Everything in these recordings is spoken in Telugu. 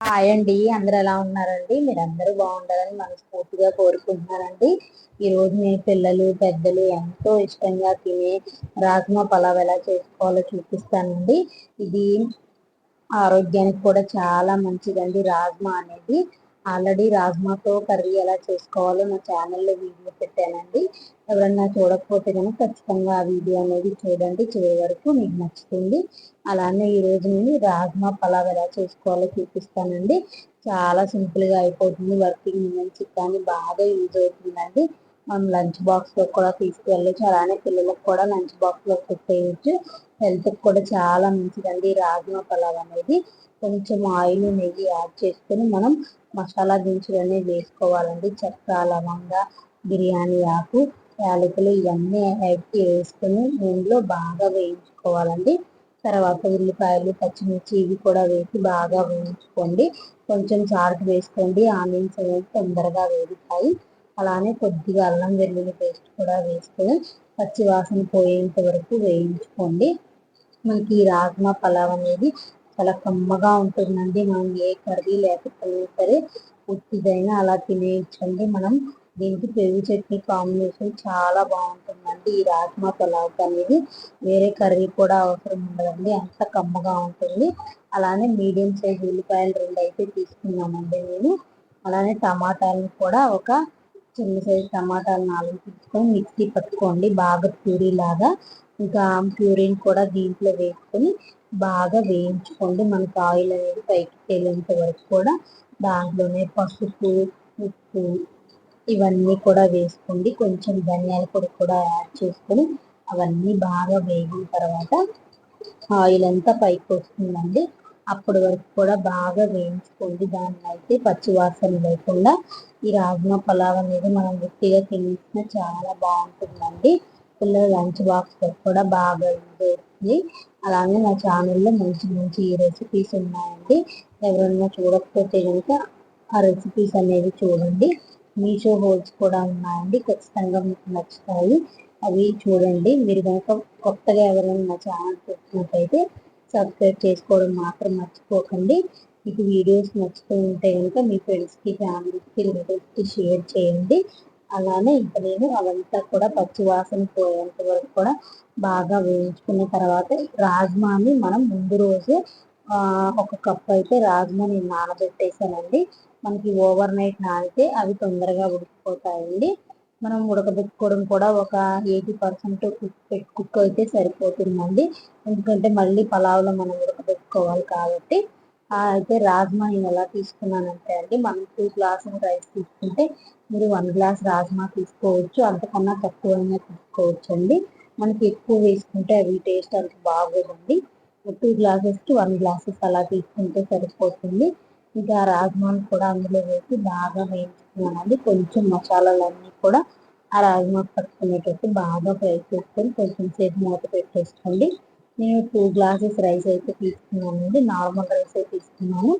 హాయ్ అండి. అందరు ఎలా ఉన్నారండి? మీరు అందరూ బాగుండాలని మనస్ఫూర్తిగా కోరుకుంటున్నారండి ఈరోజు రోజు నేను పిల్లలు పెద్దలు ఎంతో ఇష్టంగా తినే రాజ్మా పలావ్ ఎలా చేసుకోవాలో చూపిస్తానండి. ఇది ఆరోగ్యానికి కూడా చాలా మంచిదండి. రాజ్మా అనేది ఆల్రెడీ రాజ్మాతో కర్రీ ఎలా చేసుకోవాలో నా ఛానల్లో వీడియో పెట్టానండి. ఎవరన్నా చూడకపోతే కనుక ఖచ్చితంగా ఆ వీడియో అనేది చూడండి. చివరి వరకు మీకు నచ్చుతుంది. అలానే ఈరోజు నేను రాజ్మా పలావ్ ఎలా చేసుకోవాలో చూపిస్తానండి. చాలా సింపుల్గా అయిపోతుంది. వర్కింగ్ ఉమెన్స్ కానీ బాగా యూజ్ అవుతుందండి. మనం లంచ్ బాక్స్లో కూడా తీసుకువెళ్ళచ్చు అలానే పిల్లలకు కూడా లంచ్ బాక్స్లో పెట్టేయచ్చు. హెల్త్కి కూడా చాలా మంచిదండి రాజ్మా పలావ్ అనేది. కొంచెం ఆయిల్ నెయ్యి యాడ్ చేసుకొని మనం మసాలా దినుసులు అనేవి వేసుకోవాలండి. చెక్క లవంగా బిర్యానీ ఆకు యాలకులు ఇవన్నీ యాడ్ వేసుకొని నూనెలో బాగా వేయించుకోవాలండి. తర్వాత ఉల్లిపాయలు పచ్చిమిర్చి ఇవి కూడా వేసి బాగా వేయించుకోండి. కొంచెం సాల్ట్ వేసుకోండి. ఆనియన్స్ అనేది తొందరగా వేగుతాయి. అలానే కొద్దిగా అల్లం వెల్లుల్లి పేస్ట్ కూడా వేసుకొని పచ్చి వాసన పోయేంత వరకు వేయించుకోండి. మనకి రాజ్మా పలావ్ అనేది చాలా కమ్మగా ఉంటుందండి. మనం ఏ కర్రీ లేకపోయినా సరే ఉత్తిదైనా అలా తినేయచ్చండి. మనం దీనికి పెరుగు చట్నీ కాంబినేషన్ చాలా బాగుంటుందండి. ఈ రాజ్మా పలావ్ అనేది వేరే కర్రీ కూడా అవసరం ఉండదండి. అంత కమ్మగా ఉంటుంది. అలానే మీడియం సైజ్ ఉల్లిపాయలు రెండు అయితే తీసుకున్నామండి నేను. అలానే టమాటాలను కూడా ఒక చిన్న సైజు టమాటాలు నాలుగు తీసుకొని మిక్సీ పట్టుకోండి. బాగా ప్యూరీ లాగా ఇంకా ప్యూరిన్ కూడా దీంట్లో వేసుకొని బాగా వేయించుకోండి. మనకు ఆయిల్ అనేది పైకి తేలేంత వరకు కూడా దాంట్లోనే పసుపు ఉప్పు ఇవన్నీ కూడా వేసుకోండి. కొంచెం ధనియాల పొడి కూడా యాడ్ చేసుకొని అవన్నీ బాగా వేగిన తర్వాత ఆయిల్ అంతా పైకి వస్తుందండి. అప్పటి వరకు కూడా బాగా వేయించుకోండి. దాన్ని అయితే పచ్చివాసన లేకుండా ఈ రాజ్మా పలావ్ అనేది మనం వృత్తిగా తినేసిన చాలా బాగుంటుందండి. పిల్లల లంచ్ బాక్స్లో కూడా బాగా యూజ్ అలాగే అలానే నా ఛానల్లో మంచి మంచి రెసిపీస్ ఉన్నాయండి. ఎవరన్నా చూడకపోతే కనుక ఆ రెసిపీస్ అనేవి చూడండి. మీషో హోల్స్ కూడా ఉన్నాయండి. ఖచ్చితంగా మీకు నచ్చుతాయి. అవి చూడండి. మీరు కనుక కొత్తగా ఎవరైనా నా ఛానల్ చూసినట్టయితే సబ్స్క్రైబ్ చేసుకోవడం మాత్రం మర్చిపోకండి. మీకు వీడియోస్ నచ్చుతూ ఉంటే కనుక మీ ఫ్రెండ్స్కి ఫ్యామిలీకి రిలేటివ్స్కి షేర్ చేయండి. అలానే ఇంకా నేను అవంతా కూడా పచ్చి వాసన పోయేంత వరకు కూడా బాగా వేయించుకున్న తర్వాత రాజ్మాని మనం ముందు రోజే ఒక కప్ అయితే రాజ్మాని నానబెట్టేసానండి. మనకి ఓవర్ నైట్ నానితే అవి తొందరగా ఉడికిపోతాయండి. మనం ఉడకబెట్టుకోవడం కూడా ఒక ఎయిటీ పర్సెంట్ కుక్ కుక్ అయితే సరిపోతుందండి. ఎందుకంటే మళ్ళీ పలావ్లో మనం ఉడకబెట్టుకోవాలి కాబట్టి అయితే రాజ్మా నేను ఎలా తీసుకున్నానంటే అండి మనం టూ గ్లాసులు రైస్ తీసుకుంటే మీరు వన్ గ్లాస్ రాజ్మా తీసుకోవచ్చు అంతకన్నా తక్కువైనా తీసుకోవచ్చు అండి మనకి ఎక్కువ వేసుకుంటే అవి టేస్ట్ అంత బాగోదండి. టూ గ్లాసెస్కి వన్ గ్లాసెస్ అలా తీసుకుంటే సరిపోతుంది. ఇంకా రాజ్మాని కూడా అందులో వేసి బాగా వేయించుకున్నానండి. కొంచెం మసాలాలన్నీ కూడా ఆ రాజ్మా పట్టుకునేటట్టు బాగా ఫ్రై చేసుకొని కొంచెం సేపు మూత పెట్టేసుకోండి. నేను టూ గ్లాసెస్ రైస్ అయితే తీసుకున్నానండి. నార్మల్ రైస్ అయితే తీసుకున్నాను.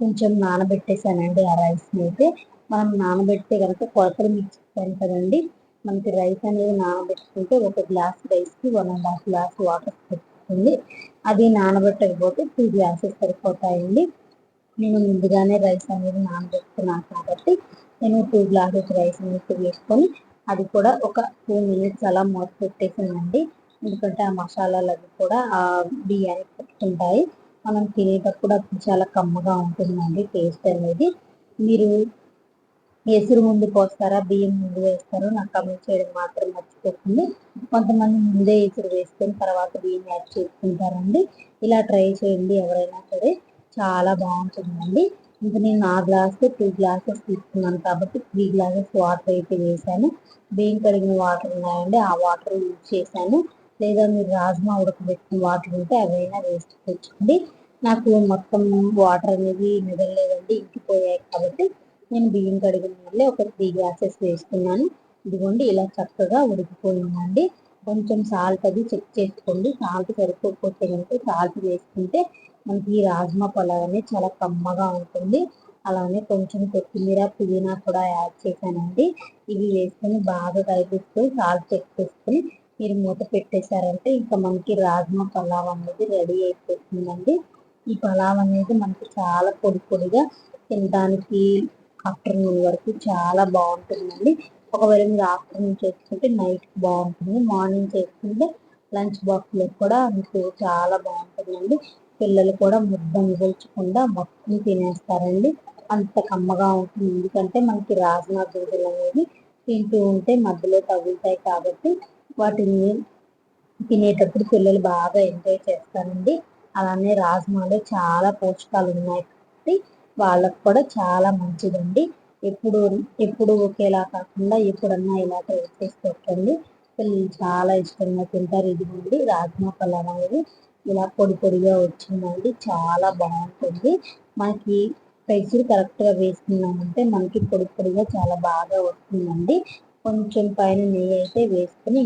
కొంచెం నానబెట్టేసానండి ఆ రైస్ని అయితే. మనం నానబెడితే కనుక కొలతలు మిక్స్ కదండి. మనకి రైస్ అనేది నానబెట్టుకుంటే ఒక గ్లాస్ రైస్కి one and half glass water పెట్టుకుంది అది నానబెట్టకపోతే టూ గ్లాసెస్ సరిపోతాయండి. నేను ముందుగానే రైస్ అనేది నానబెట్టుకున్నాను కాబట్టి నేను టూ గ్లాసెస్ రైస్ అనేది వేసుకొని అది కూడా ఒక టూ మినిట్స్ అలా మూత పెట్టేసానండి ఎందుకంటే ఆ మసాలాలు అవి కూడా ఆ బియ్యానికి పెట్టుకుంటాయి. మనం తినేటప్పుడు అప్పుడు చాలా కమ్మగా ఉంటుందండి టేస్ట్ అనేది. మీరు ఎసురు ముందు పోస్తారా బియ్యం ముందు వేస్తారో నాకు కమెంట్ చేయడం మాత్రం మర్చిపోతుంది కొంతమంది ముందే ఎసురు వేసుకొని తర్వాత బియ్యం యాడ్ చేసుకుంటారండి. ఇలా ట్రై చేయండి ఎవరైనా సరే. చాలా బాగుంటుందండి. ఇంకా నేను ఆ గ్లాస్ టూ గ్లాసెస్ తీసుకున్నాను కాబట్టి త్రీ గ్లాసెస్ వాటర్ అయితే వేసాను బియ్యం కడిగిన వాటర్ ఉన్నాయండి ఆ వాటర్ యూజ్ చేశాను. లేదా మీరు రాజ్మా ఉడకబెట్టిన వాటర్ ఉంటే అవైనా వేస్ట్ తెచ్చుకోండి. నాకు మొత్తం వాటర్ అనేది మిగలలేదండి ఇంకిపోయాయి కాబట్టి నేను బియ్యం కడిగిన వల్లే ఒక త్రీ గ్లాసెస్ వేసుకున్నాను. ఇదిగోండి ఇలా చక్కగా ఉడికిపోయిందండి. కొంచెం సాల్ట్ అది చెక్ చేసుకోండి. సాల్ట్ సరిపోకపోతే కనుక సాల్ట్ వేసుకుంటే మనకి ఈ రాజ్మా పలావ్ అనేది చాలా కమ్మగా ఉంటుంది. అలానే కొంచెం కొత్తిమీర పుదీనా కూడా యాడ్ చేశానండి. ఇవి వేసుకొని బాగా కలిపిస్తూ సాల్ట్ చెక్ చేసుకొని మీరు మూత పెట్టేశారంటే ఇంకా మనకి రాజ్మా పలావ్ అనేది రెడీ అయిపోతుందండి. ఈ పలావ్ అనేది మనకి చాలా పొడి పొడిగా తినడానికి ఆఫ్టర్నూన్ వరకు చాలా బాగుంటుందండి. ఒకవేళ మీరు ఆఫ్టర్నూన్ చేసుకుంటే నైట్ బాగుంటుంది. మార్నింగ్ చేసుకుంటే లంచ్ బాక్స్లో కూడా మీకు చాలా బాగుంటుందండి. పిల్లలు కూడా ముద్ద మిగల్చకుండా మొత్తం తినేస్తారండి. అంత కమ్మగా ఉంటుంది. ఎందుకంటే మనకి రాజ్మా గింజలు అనేవి తింటూ ఉంటే మధ్యలో తగులుతాయి కాబట్టి వాటిని తినేటప్పుడు పిల్లలు బాగా ఎంజాయ్ చేస్తారండి. అలానే రాజ్మాలో చాలా పోషకాలు ఉన్నాయి కాబట్టి వాళ్ళకు కూడా చాలా మంచిదండి. ఎప్పుడు ఎప్పుడు ఒకేలా కాకుండా ఎప్పుడన్నా ఇలా ట్రై చేసి పెట్టండి. పిల్లలు చాలా ఇష్టంగా తింటారు. ఇదిగోండి రాజ్మా పలావ్ అనేది ఇలా పొడి పొడిగా వచ్చిందండి. చాలా బాగుంటుంది. మనకి స్పైసీ కరెక్ట్గా వేసుకున్నామంటే మనకి పొడి పొడిగా చాలా బాగా వస్తుందండి. కొంచెం పైన నెయ్యి అయితే వేసుకుని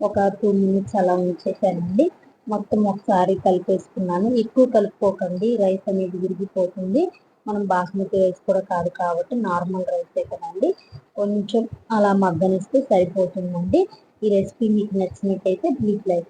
ఒక టూ మినిట్స్ అలా ఉంచేసానండి. మొత్తం ఒకసారి కలిపేసుకున్నాను. ఎక్కువ కలుపుకోకండి. రైస్ అనేది విరిగిపోతుంది. మనం బాస్మతి రైస్ కూడా కాదు కాబట్టి నార్మల్ రైస్ కదండి. కొంచెం అలా మగ్గనిస్తే సరిపోతుందండి. ఈ రెసిపీ మీకు నచ్చినట్టయితే ప్లీజ్ లైక్